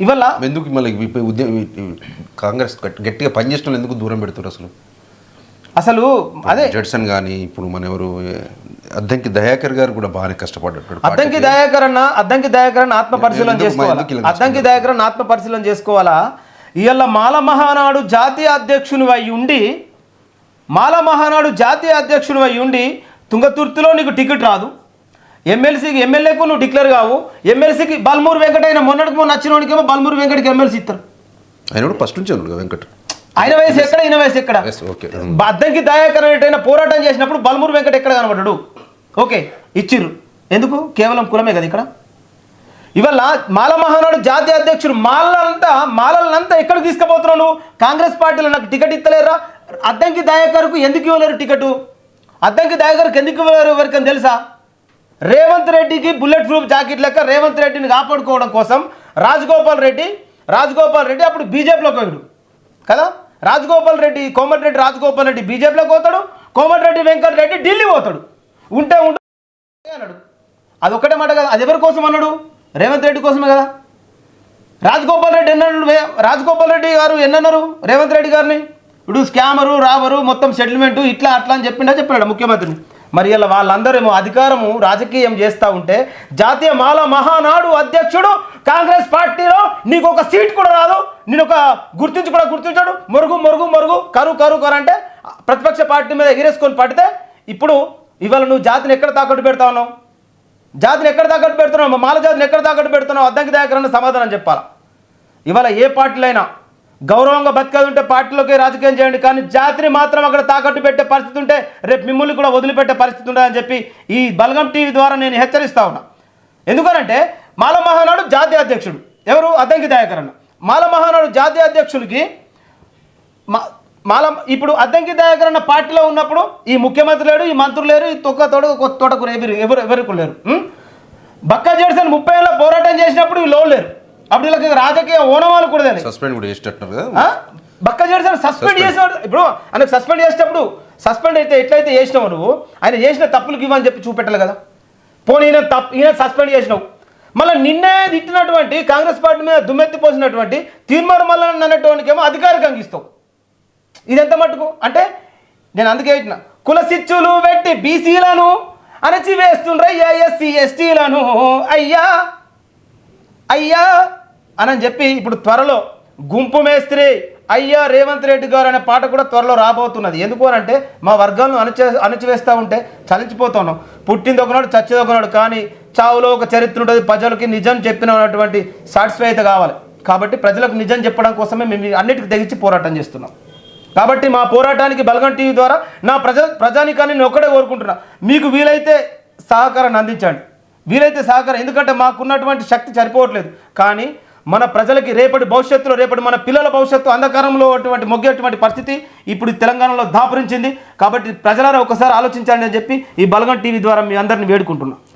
ఇవల్ల ఎందుకు మళ్ళీ కాంగ్రెస్ గట్టి- గట్టిగా పనిచేసిన ఎందుకు దూరం పెడుతున్నారు అసలు? అసలు అదే జడ్సన్ కానీ ఇప్పుడు మన ఎవరు అద్దంకి దయాకర్ గారు కూడా బాగానే కష్టపడ్డాడు. అద్దంకి దయాకర్ అన్న అద్దంకి దయాకర్ అన్న ఆత్మ పరిశీలన చేసుకోవాలా? అద్దంకి దయాకర్ అన్న ఆత్మ పరిశీలన చేసుకోవాలా? ఇవాళ మాల మహానాడు జాతీయ అధ్యక్షుని అయి ఉండి మాల మహానాడు జాతీయ అధ్యక్షుని అయి ఉండి తుంగతుర్తిలో నీకు టికెట్ రాదు. ఎమ్మెల్సీకి ఎమ్మెల్యేకు నువ్వు డిక్లేర్ కావు. ఎమ్మెల్సీకి బల్మూరు వెంకటైన మొన్నటికి మొన్న నచ్చిన వాడికేమో బల్మూరు వెంకటకి ఎమ్మెల్సీ ఇస్తారు. ఆయన కూడా ఫస్ట్ నుంచి ఉన్నాడు వెంకట్? ఆయన వయసు ఎక్కడ ఈయన వయసు ఎక్కడ? అద్దంకి దయాకర్ అనేటైన పోరాటం చేసినప్పుడు బల్మూరు వెంకట ఎక్కడ కనబడ్డాడు? ఓకే ఇచ్చిర్రు. ఎందుకు? కేవలం కులమే కదా ఇక్కడ? ఇవల్ల మాల మహానాడు జాతీయ అధ్యక్షుడు మాలలంతా మాలలంతా ఎక్కడికి తీసుకుపోతున్నావు కాంగ్రెస్ పార్టీలో నాకు టికెట్ ఇస్తలేరా? అద్దంకి దయాకర్కు ఎందుకు ఇవ్వలేరు టికెట్? అద్దంకి దయాకర్కి ఎందుకు ఇవ్వలేరు ఎవరికని తెలుసా? రేవంత్ రెడ్డికి బుల్లెట్ ప్రూఫ్ జాకెట్ లెక్క రేవంత్ రెడ్డిని కాపాడుకోవడం కోసం రాజగోపాల్ రెడ్డి రాజగోపాల్ రెడ్డి అప్పుడు బీజేపీలోకి పోయాడు. కదా? రాజగోపాల్ రెడ్డి కోమటిరెడ్డి రాజగోపాల్ రెడ్డి బీజేపీలోకి పోతాడు కోమటిరెడ్డి వెంకట రెడ్డి ఢిల్లీ పోతాడు. ఉంటే ఉంటే అన్నాడు. అది ఒక్కటే మాట కదా అది ఎవరి కోసం అన్నాడు? రేవంత్ రెడ్డి కోసమే కదా. రాజగోపాల్ రెడ్డి ఎన్నన్నాడు రాజగోపాల్ రెడ్డి గారు ఎన్నన్నారు? రేవంత్ రెడ్డి గారిని? ఇప్పుడు స్కామరు రావరు మొత్తం సెటిల్మెంటు ఇట్లా అట్లా అని చెప్పిండా చెప్పాడు ముఖ్యమంత్రిని? మరి ఇలా వాళ్ళందరేమో అధికారము రాజకీయం చేస్తూ ఉంటే జాతీయ మాల మహానాడు అధ్యక్షుడు కాంగ్రెస్ పార్టీలో నీకు ఒక సీట్ కూడా రాదు. నేను ఒక గుర్తించి కూడా గుర్తించాడు. మురుగు మురుగు మురుగు కరు కరు కరు అంటే ప్రతిపక్ష పార్టీ మీద ఎగిరేసుకొని పడితే ఇప్పుడు ఇవాళ నువ్వు జాతిని ఎక్కడ తాకట్టు పెడతా ఉన్నావు? జాతిని ఎక్కడ తాకట్టు పెడుతున్నావు? మాల జాతిని ఎక్కడ తాకట్టు పెడుతున్నావు? అద్దంకి దాకరన్న సమాధానం చెప్పాలా? ఇవాళ ఏ పార్టీలైనా గౌరవంగా బతికేది ఉంటే పార్టీలోకి రాజకీయం చేయండి కానీ జాతిని మాత్రం అక్కడ తాకట్టు పెట్టే పరిస్థితి ఉంటే రేపు మిమ్మల్ని కూడా వదిలిపెట్టే పరిస్థితి ఉండదని చెప్పి ఈ బలగం టీవీ ద్వారా నేను హెచ్చరిస్తా ఉన్నా. ఎందుకనంటే మాల మహానాడు జాతీయ అధ్యక్షుడు. ఎవరు? అద్దంకి దయాకర్ అన్న మాల మహానాడు జాతీయ అధ్యక్షుడికి మాల ఇప్పుడు అద్దంకి దయాకర్ అన్న పార్టీలో ఉన్నప్పుడు ఈ ముఖ్యమంత్రి లేడు ఈ మంత్రులు లేరు ఈ తొక్క తోడ తోటకు ఎవరు ఎవరు ఎవరికి లేరు? బక్క బక్కా జెడ్సన్ ముప్పై ఏళ్ళ పోరాటం చేసినప్పుడు వీళ్ళు లేరు. అప్పుడు వీళ్ళకి రాజకీయ ఓనమాలు కూడా సస్పెండ్ కూడా చేసేటట్టున్నారు కదా? ఆ? బక్క జెడ్సన్ సస్పెండ్ చేసినాడు ఇప్పుడు ఆయనకు సస్పెండ్ చేసేటప్పుడు సస్పెండ్ అయితే ఎట్లయితే చేసినావు నువ్వు ఆయన చేసిన తప్పులకి ఇవ్వని చెప్పి చూపెట్టాలి కదా. పోనీ ఈయన తప్పు ఈయన సస్పెండ్ చేసినావు. మళ్ళీ నిన్నే తిట్టినటువంటి కాంగ్రెస్ పార్టీ మీద దుమ్మెత్తి పోసినటువంటి తీర్మానం మళ్ళీ అన్నటువంటికేమో అధికారికంగా ఇస్తావు. ఇదెంత మటుకు అంటే నేను అందుకే ఇట్టిన కుల సిచ్చులు పెట్టి బీసీలను అణచివేస్తుండ్రయ్యా ఎస్సీ ఎస్టీలను. అయ్యా! అయ్యా! అని చెప్పి ఇప్పుడు త్వరలో గుంపు మేస్త్రి అయ్యా రేవంత్ రెడ్డి గారు అనే పాట కూడా త్వరలో రాబోతున్నది. ఎందుకు అంటే మా వర్గాలను అణచే అణచివేస్తూ ఉంటే చలించిపోతున్నాం. పుట్టింది ఒకనాడు చచ్చేది ఒకనాడు కానీ చావులో ఒక చరిత్ర ఉంటుంది ప్రజలకి నిజం చెప్పినటువంటి సాటిస్ఫైత కావాలి. కాబట్టి ప్రజలకు నిజం చెప్పడం కోసమే మేము అన్నిటికీ తెగించి పోరాటం చేస్తున్నాం. కాబట్టి మా పోరాటానికి బలగం టీవీ ద్వారా నా ప్రజ ప్రజానికాన్ని నేను ఒక్కడే కోరుకుంటున్నా. మీకు వీలైతే సహకారాన్ని అందించండి. వీలైతే సహకారం ఎందుకంటే మాకున్నటువంటి శక్తి సరిపోవట్లేదు. కానీ మన ప్రజలకి రేపటి భవిష్యత్తులో రేపటి మన పిల్లల భవిష్యత్తు అంధకారంలో అటువంటి మొగ్గేటువంటి పరిస్థితి ఇప్పుడు తెలంగాణలో దాపురించింది. కాబట్టి ప్రజలారా ఒకసారి ఆలోచించాలని చెప్పి ఈ బలగం టీవీ ద్వారా మీ అందరిని వేడుకుంటున్నాను